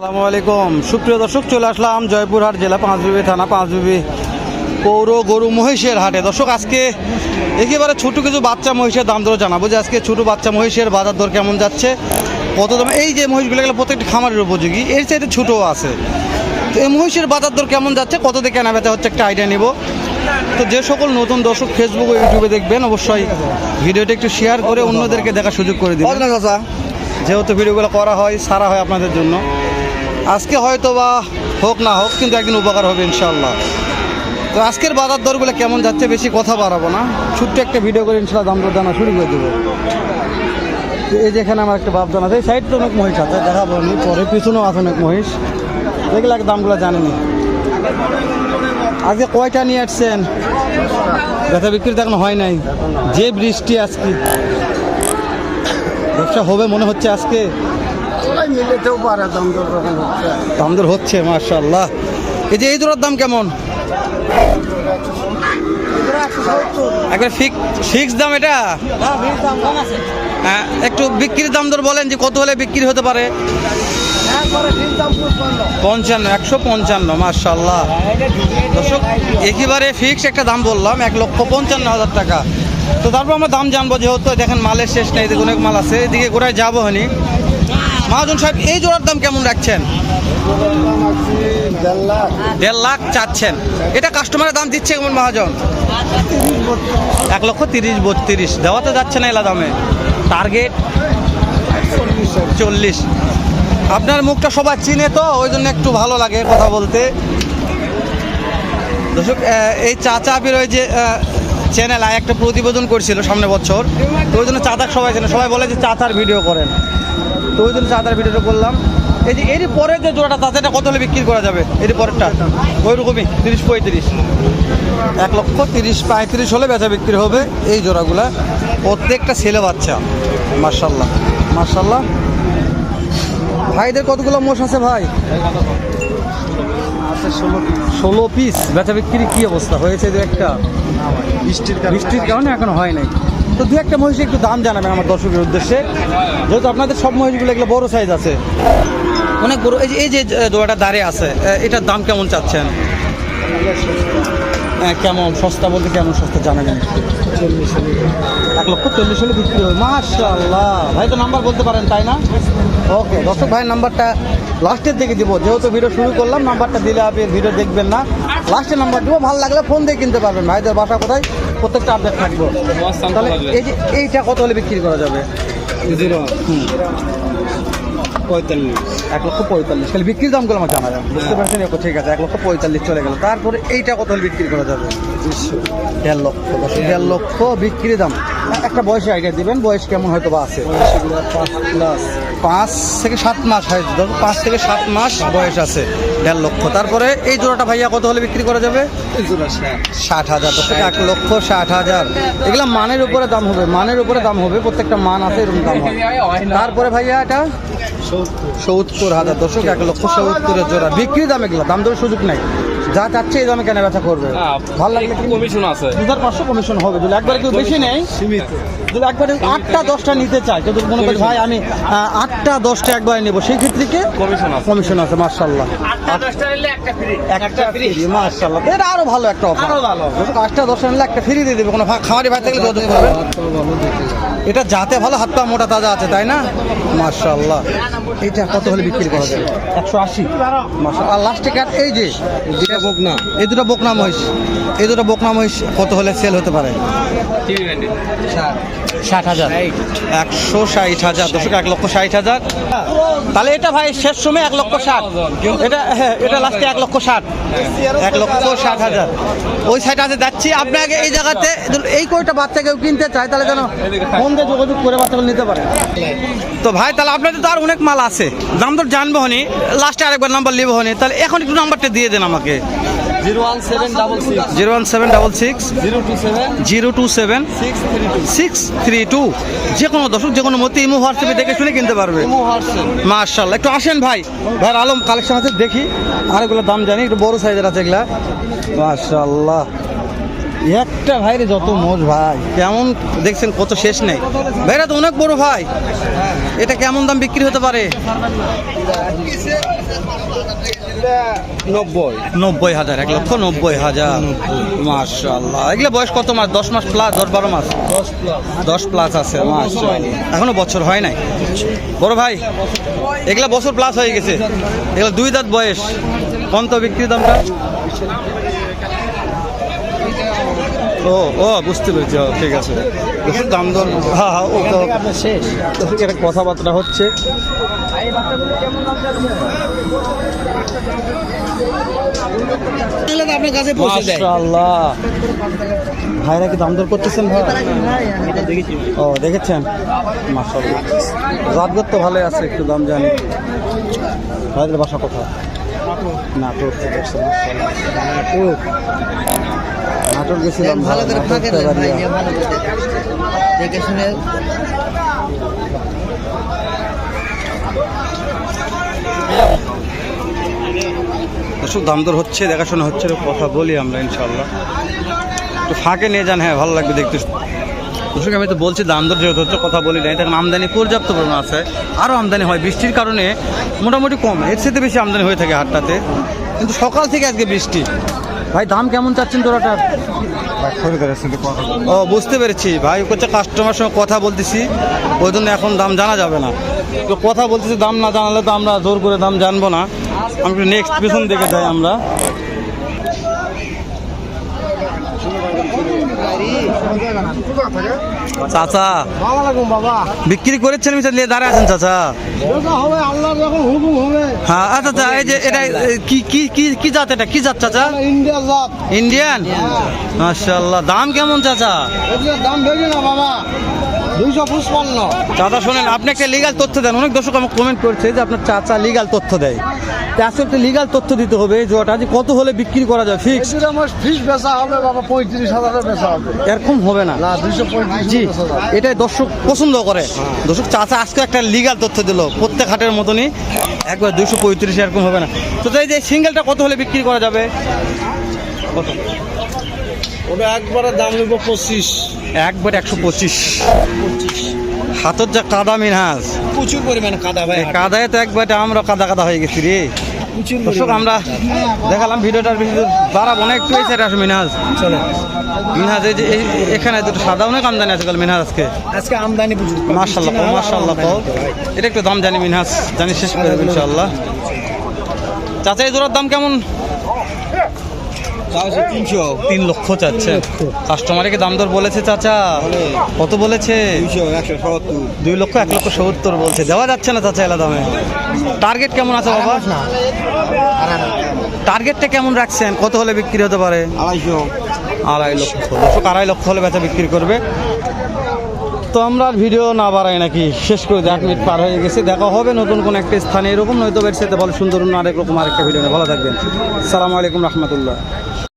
আসসালামু আলাইকুম। সুপ্রিয় দর্শক চলে আসলাম জয়পুরহাট জেলা পাঁচবিবি থানা পাঁচবিবি পৌর গরু মহিষের হাটে। দর্শক আজকে একেবারে ছোট কিছু বাচ্চা মহিষের দাম দর জানাব যে আজকে ছোট বাচ্চা মহিষের বাজার দর কেমন যাচ্ছে কত দাম এই যে মহিষগুলো গেলে প্রত্যেকটি খামারের উপযোগী এর চাইতে ছোটও আছে। তো এই মহিষের বাজার দর কেমন যাচ্ছে কত দিয়ে কেনা বেচা হচ্ছে একটা আইডিয়া নিব। তো যে সকল নতুন দর্শক ফেসবুক ও ইউটিউবে দেখবেন অবশ্যই ভিডিওটা একটু শেয়ার করে অন্যদেরকে দেখার সুযোগ করে দিবেন। চাচা। যেহেতু ভিডিওগুলো করা হয় সারা হয় আপনাদের জন্য। আজকে হয়তো বা হোক না হোক, কিন্তু একদিন উপকার হবে ইনশাল্লাহ তো আজকের বাজার দরগুলো কেমন যাচ্ছে বেশি কথা বাড়াবো না। ছোট্ট একটা ভিডিও করে ইনশাল্লাহ দাম জানা শুরু করে দেবো। এই যেখানে আমার একটা বাপ জানা আছে সাইড তো অনেক মহিষ আছে, দেখাবো নি পরে পিছনেও আছে অনেক মহিষ। এক দামগুলো জানেনি আজকে কয়টা নিয়ে আসছেন? ব্যথা বিক্রি তো এখন হয় নাই। যে বৃষ্টি আজকে, ব্যবসা হবে মনে হচ্ছে আজকে? মিলেতেও পারে দাম দর রকম হচ্ছে। দাম দর হচ্ছে মার্শাল্লাহ এই যে এই জোড়ার দাম কেমন? একবার ফিক্স ফিক্স দাম এটা? হ্যাঁ, একটু বিক্রির দাম ধর বলেন যে কত হলে বিক্রি হতে পারে। পঞ্চান্ন। একশো পঞ্চান্ন মার্শাল্লাহ দর্শক একেবারে ফিক্স একটা দাম বললাম এক লক্ষ পঞ্চান্ন হাজার টাকা। তো তারপর আমরা দাম জানব যেহেতু দেখেন মালের শেষ নেই এদিকে অনেক মাল আছে এদিকে গোড়ায় যাব হনি মহাজন সাহেব, এই জোড়ার দাম কেমন রাখছেন? দেড় লাখ চাচ্ছেন। এটা কাস্টমারের দাম দিচ্ছে কেমন মহাজন? এক লক্ষ তিরিশ বত্রিশ। দেওয়া তো যাচ্ছে না এলা দামে। টার্গেট চল্লিশ। আপনার মুখটা সবাই চিনে তো, ওই জন্য একটু ভালো লাগে কথা বলতে। দর্শক এই চাচা আবির ওই যে চ্যানেল একটা প্রতিবেদন করছিল সামনে বছর। তো ওই জন্য চাচাক সবাই চেনে। সবাই বলে যে চাচার ভিডিও করেন। তো ওই জন্য চাচার ভিডিওটা করলাম। এই যে এরই পরে যে জোড়াটা চাচা এটা কত হলে বিক্রি করা যাবে? এরই পরেরটা? ওই রকমই তিরিশ পঁয়ত্রিশ। এক লক্ষ তিরিশ পঁয়ত্রিশ হলে বেচা বিক্রি হবে এই জোড়াগুলা। প্রত্যেকটা ছেলে বাচ্চা। মার্শাল্লাহ মার্শাল্লাহ ভাইদের কতগুলো মোষ আছে ভাই? ষোলো ষোলো পিস বেচা বিক্রি কি অবস্থা? হয়েছে দু একটা? বৃষ্টির কারণে এখন হয় নাই। তো দু একটা মহিষে একটু দাম জানাবেন আমার দর্শকের উদ্দেশ্যে। যেহেতু আপনাদের সব মহিষগুলো এগুলো বড় সাইজ আছে। অনেক বড় এই যে এই যে দোয়াটা দাঁড়িয়ে আছে এটার দাম কেমন চাচ্ছেন? হ্যাঁ, কেমন সস্তা বলতে কেমন সস্তা জানাবেন? এক লক্ষ চল্লিশ হলে বিক্রি হবে। মাশাল্লাহ ভাই তো নাম্বার বলতে পারেন তাই না? ওকে দর্শক ভাই নাম্বারটা লাস্টের দিকে দিব। যেহেতু ভিডিও শুরু করলাম নাম্বারটা দিলে আপনি ভিডিও দেখবেন না। লাস্টের নাম্বার দিব ভালো লাগলে ফোন দিয়ে কিনতে পারবেন। ভাইদের বাসা কোথায়? প্রত্যেকটা আপডেট থাকব। তাহলে এই যে এইটা কত হলে বিক্রি করা যাবে? জিরো। পঁয়তাল্লিশ। এক লক্ষ পঁয়তাল্লিশ। খালি বিক্রির দামগুলো আমার জানা যাবে। বুঝতে পারছেন? এরকম ঠিক আছে এক লক্ষ পঁয়তাল্লিশ চলে গেল। তারপরে এইটা কত হলে বিক্রি করা যাবে? দেড় লক্ষ দেড় লক্ষ বিক্রি দাম। একটা বয়সে আইডিয়া দিবেন বয়স কেমন হয়তো বা আছে? পাঁচ পাঁচ থেকে সাত মাস হয় ধরুন পাঁচ থেকে সাত মাস বয়স আছে। দেড় লক্ষ। তারপরে এই জোড়াটা ভাইয়া কত হলে বিক্রি করা যাবে? ষাট। হাজার এক লক্ষ ষাট হাজার। এগুলো মানের উপরে দাম হবে মানের উপরে দাম হবে প্রত্যেকটা মান আছে এরকম দাম হবে তারপরে ভাইয়া এটা? সত্তর। হাজার। দশক এক লক্ষ সত্তরের জোড়া। বিক্রি দাম এগুলো দাম দেওয়ার সুযোগ নাই। যা চাচ্ছে এই দামে কেনা বেচা করবে ভালো লাগলে কমিশন আছে। দু হাজার পাঁচশো কমিশন হবে। যদি একবারে কেউ বেশি নেই সীমিত। যদি একবারে আটটা দশটা নিতে চায় যদি মনে করি ভাই আমি আটটা দশটা একবারে নেব সেই ক্ষেত্রে কি কমিশন আছে। কমিশন আছে মার্শাল্লাহ একটা ফ্রি মার্শাল্লাহ এটা আরও ভালো একটা অফার আরও ভালো। আটটা দশটা নিলে একটা ফ্রি দিয়ে দেবে কোনো খামারি ভাই থাকলে করবেন এটা যাতে ভালো হাত পা মোটা তাজা আছে তাই না? মার্শাল্লাহ এটা কত হলে বিক্রি করা যাবে একশো আশি। আর লাস্টে কাট এই যে দুটা বকনা। এই দুটো বকনা মহিষ এই দুটো বকনা মহিষ কত হলে সেল হতে পারে? ষাট হাজার। একশো ষাট হাজার দশক এক লক্ষ ষাট হাজার। তাহলে এটা ভাই শেষ সময় এক লক্ষ ষাট। এটা হ্যাঁ এটা লাস্টে এক লক্ষ ষাট। এক লক্ষ ষাট হাজার। ওই সাইড আছে যাচ্ছি আপনাকে এই জায়গাতে এই কয়টা বাচ্চা কেউ কিনতে চায়, তাহলে যেন ফোন দিয়ে যোগাযোগ করে বাচ্চাগুলো নিতে পারে। তো ভাই, তাহলে আপনাদের তো আর অনেক মাল আছে। দাম তো জানব হনি। লাস্টে আরেকবার নাম্বার নিবো হনি। তাহলে এখন একটু নাম্বারটা দিয়ে দেন আমাকে। Zero one seven double six. Zero one seven double six. Zero two seven. Zero two seven. Six three two. Six three two. যে কোনো দর্শক যে কোনো মতো ইমো হোয়াটসঅ্যাপে দেখে শুনে কিনতে পারবে। মার্শাল্লাহ একটু আসেন ভাই। ভাই আলম কালেকশন আছে দেখি। আর এগুলো দাম জানি একটু বড় সাইজের আছে এগুলা। মার্শাল্লাহ একটা ভাইরে যত মোজ ভাই কেমন দেখছেন কত শেষ নেই। ভাইরা তো অনেক বড় ভাই। এটা কেমন দাম বিক্রি হতে পারে? নব্বই। নব্বই হাজার এক লক্ষ নব্বই হাজার। মার্শাল্লাহ এগুলো বয়স কত মাস? দশ মাস প্লাস দশ বারো মাস? দশ প্লাস আছে মাশাআল্লাহ। এখনও বছর হয় নাই? বড় ভাই এগুলা বছর প্লাস হয়ে গেছে। এগুলা দুই দাঁত বয়স। কত বিক্রির দামটা? ও ও বুঝতে পেরেছি। ঠিক আছে। দাম দর হ্যাঁ হ্যাঁ ও তো শেষ। কথাবার্তা হচ্ছে। আপনার কাছে পৌঁছে দেয়। মাশাআল্লাহ। ভাইরা কি দাম দর করতেছেন ভাই? ও দেখেছেন? মাশাআল্লাহ। জাতগত তো ভালোই আছে একটু দাম জানি। ভাইদের বাসা কোথায়? নাটোর। থেকে আসছে। নাটোর গেছিলাম করে ফাঁকে ভালো করে দেখে শুনে দর্শক দাম দর হচ্ছে দেখাশোনা হচ্ছে কথা বলি আমরা ইনশাল্লাহ একটু ফাঁকে নিয়ে যান হ্যাঁ ভালো লাগবে দেখতে। দর্শক আমি তো বলছি দাম দর যেহেতু হচ্ছে কথা বলি নাই তখন আমদানি পর্যাপ্ত পরিমাণ আছে। আরও আমদানি হয় বৃষ্টির কারণে মোটামুটি কম এর সাথে বেশি আমদানি হয়ে থাকে হাটটাতে। কিন্তু সকাল থেকে আজকে বৃষ্টি। ভাই দাম কেমন চাচ্ছেন তোরাটার? ও বুঝতে পেরেছি। ভাই হচ্ছে কাস্টমার সঙ্গে কথা বলতেছি ওই জন্য এখন দাম জানা যাবে না। তো কথা বলতেছি দাম না জানালে তো আমরা জোর করে দাম জানব না। আমি নেক্সট পেছন দেখে যাই আমরা। চাচা বিক্রি করেছেন দাঁড়ায় আছেন চাচা। হ্যাঁ আচ্ছা আচ্ছা এই যে এটা কি কি কি কি জাত এটা? কি জাত চাচা? ইন্ডিয়ান দাম কেমন চাচা? দাম বেশি না বাবা। দুইশো পঁচপান্ন চাচা শোনেন আপনি একটা লিগাল তথ্য দেন। অনেক দর্শক আমাকে কমেন্ট করছে যে আপনার চাচা লিগাল তথ্য দেয়। তো আসলে একটা লিগাল তথ্য দিতে হবে জোয়াটা যে কত হলে বিক্রি করা যায় ফিক্স আমার ফিস বেচা হবে বাবা পঁয়ত্রিশ হাজারের বেচা হবে। এরকম হবে না। না দুইশো পঁয়ত্রিশ জি এটাই দর্শক পছন্দ করে। দর্শক চাচা আজকে একটা লিগাল তথ্য দিল প্রত্যেক হাটের মতনই। একবার দুশো পঁয়ত্রিশ এরকম হবে না। তো এই যে সিঙ্গেলটা কত হলে বিক্রি করা যাবে? কত? ওটা একবারে দাম নেব পঁচিশ। একবার একশো পঁচিশ। হাতর যা কাদা মিনহাজ প্রচুর পরিমাণে কাদা ভাই কাদায় তো একবারে আমরা কাদা কাদা হয়ে গেছি রে। প্রচুর দর্শক আমরা দেখালাম ভিডিওটার বেশি বাড়াবো না একটু এই আসো মিনহাজ চলে। মিনহাজ এই যে এখানে দুটো সাদা অনেক আমদানি আছে কাল মিনহাজ আজকে আজকে আমদানি। মার্শাল্লাহ মার্শাল্লাহ এটা একটু দাম জানি মিনহাজ জানি শেষ করে ইনশাল্লাহ চাচা এই জোড়ার দাম কেমন? তিনশো তিন লক্ষ চাচ্ছে। কাস্টমারে কি দাম দর বলেছে চাচা? কত বলেছে? দুই লক্ষ এক লক্ষ সত্তর বলছে। দেওয়া যাচ্ছে না চাচা এলা দামে। টার্গেট কেমন আছে বাবা? টার্গেটটা কেমন রাখছেন? কত হলে বিক্রি হতে পারে? আড়াইশো। আড়াই লক্ষ দর্শক আড়াই লক্ষ হলে বেচা বিক্রি করবে। তো আমরা ভিডিও না বাড়াই নাকি? শেষ করে এক মিনিট পার হয়ে গেছে। দেখা হবে নতুন কোন একটা স্থানে। এরকম নয়তো বের সাথে ভালো সুন্দর অন্য আরেক রকম আরেকটা ভিডিও নিয়ে। ভালো থাকবেন। সালামু আলাইকুম রহমতুল্লাহ।